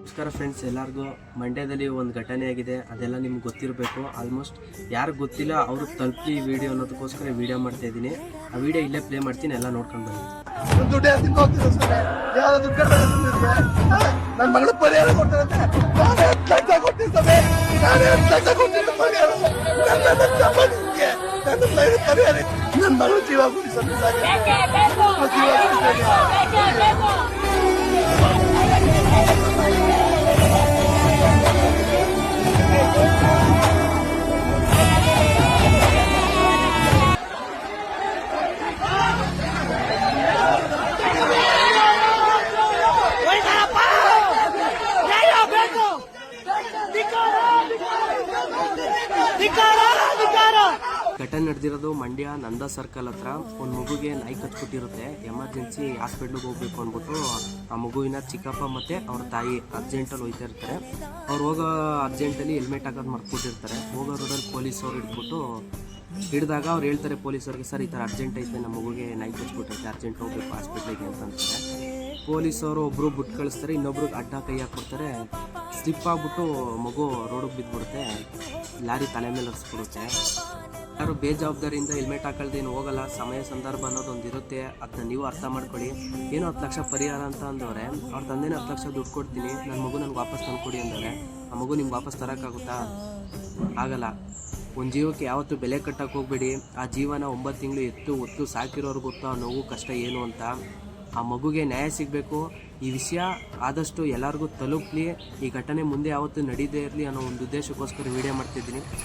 ನಮಸ್ಕಾರ ಫ್ರೆಂಡ್ಸ್ ಎಲ್ಲರಿಗೂ. ಮಂಡ್ಯದಲ್ಲಿ ಒಂದು ಘಟನೆ ಆಗಿದೆ, ಅದೆಲ್ಲ ನಿಮ್ಗೆ ಗೊತ್ತಿರಬೇಕು. ಆಲ್ಮೋಸ್ಟ್ ಯಾರು ಗೊತ್ತಿಲ್ಲ ಅವರು ತಲುಪಿ ಈ ವಿಡಿಯೋ ಅನ್ನೋದಕ್ಕೋಸ್ಕರ ವಿಡಿಯೋ ಮಾಡ್ತಾ ಇದ್ದೀನಿ. ಆ ವಿಡಿಯೋ ಇಲ್ಲೇ ಪ್ಲೇ ಮಾಡ್ತೀನಿ, ಎಲ್ಲ ನೋಡ್ಕೊಂಡು ಬನ್ನಿ. ನನ್ನ ಮಗಳು ದುಡ್ಡು ಕಟ್ಟಲ್ಲ ಘಟನೆ ನಡೆದಿರೋದು ಮಂಡ್ಯ ನಂದ ಸರ್ಕಲ್ ಹತ್ರ. ಒಂದು ಮಗುಗೆ ನಾಯಿ ಕಚ್ಬಿಟ್ಟಿರುತ್ತೆ ಎಮರ್ಜೆನ್ಸಿ ಹಾಸ್ಪಿಟ್ಲಿಗೆ ಹೋಗ್ಬೇಕು ಅಂದ್ಬಿಟ್ಟು ಆ ಮಗುವಿನ ಚಿಕ್ಕಪ್ಪ ಮತ್ತೆ ಅವ್ರ ತಾಯಿ ಅರ್ಜೆಂಟಲ್ಲಿ ಹೋಯ್ತಾ ಇರ್ತಾರೆ. ಅವ್ರು ಹೋಗೋ ಅರ್ಜೆಂಟಲ್ಲಿ ಹೆಲ್ಮೆಟ್ ಹಾಕೋದು ಮರ್ಕೊಟ್ಟಿರ್ತಾರೆ. ಹೋಗೋ ರೋಡಲ್ಲಿ ಪೊಲೀಸವ್ರು ಹಿಡ್ಬಿಟ್ಟು ಹಿಡಿದಾಗ ಅವ್ರು ಹೇಳ್ತಾರೆ ಪೊಲೀಸವ್ರಿಗೆ, ಸರ್, ಈ ಥರ ಅರ್ಜೆಂಟ್ ಐತೆ, ನಮ್ಮ ಮಗುಗೆ ನಾಯಿ ಕಚ್ಬಿಟ್ಟೈತೆ ಅರ್ಜೆಂಟ್ ಹೋಗ್ಬೇಕು ಹಾಸ್ಪಿಟ್ಲಿಗೆ ಅಂತಾರೆ. ಪೊಲೀಸವರು ಒಬ್ಬರು ಬಿಟ್ಟು ಕಳಿಸ್ತಾರೆ ಇನ್ನೊಬ್ರು ಅಡ್ಡ ಕೈ ಹಾಕ್ಬಿಡ್ತಾರೆ. ಸ್ಲಿಪ್ ಆಗ್ಬಿಟ್ಟು ಮಗು ರೋಡಿಗೆ ಬಿದ್ದುಬಿಡುತ್ತೆ. ಲಾರಿ ತಲೆ ಮೇಲೆ ಹರಿಸ್ಬಿಡುತ್ತೆ. ಯಾರು ಬೇಜವಾಬ್ದಾರಿಯಿಂದ ಹೆಲ್ಮೆಟ್ ಹಾಕೊಳ್ದೇನು ಹೋಗಲ್ಲ, ಸಮಯ ಸಂದರ್ಭ ಅನ್ನೋದೊಂದು ಇರುತ್ತೆ. ಅದನ್ನ ನೀವು ಅರ್ಥ ಮಾಡ್ಕೊಳ್ಳಿ. ಏನೋ ಹತ್ತು ಲಕ್ಷ ಪರಿಹಾರ ಅಂತ ಅಂದವ್ರೆ, ಅವ್ರ ತಂದೆನ ಹತ್ತು ಲಕ್ಷ ದುಡ್ಡು ಕೊಡ್ತೀನಿ ನನ್ನ ಮಗು ನನಗೆ ವಾಪಸ್ ತಂದ್ಕೊಡಿ ಅಂದರೆ ಆ ಮಗು ನಿಮ್ಗೆ ವಾಪಸ್ ತರೋಕ್ಕಾಗುತ್ತಾ? ಆಗಲ್ಲ. ಒಂದು ಜೀವಕ್ಕೆ ಯಾವತ್ತೂ ಬೆಲೆ ಕಟ್ಟಕ್ಕೆ ಹೋಗ್ಬೇಡಿ. ಆ ಜೀವನ ಒಂಬತ್ತು ತಿಂಗಳು ಎತ್ತು ಒತ್ತು ಸಾಕಿರೋರು ಗೊತ್ತು ಆ ನೋವು, ಕಷ್ಟ ಏನು ಅಂತ? ಆ ಮಗುಗೆ ನ್ಯಾಯ ಸಿಗಬೇಕು. ಈ ವಿಷಯ ಆದಷ್ಟು ಎಲ್ಲರಿಗೂ ತಲುಪಲಿ. ಈ ಘಟನೆ ಮುಂದೆ ಯಾವತ್ತು ನಡೀದೇ ಇರಲಿ ಅನ್ನೋ ಒಂದು ಉದ್ದೇಶಕ್ಕೋಸ್ಕರ ವಿಡಿಯೋ ಮಾಡ್ತಿದ್ದೀನಿ.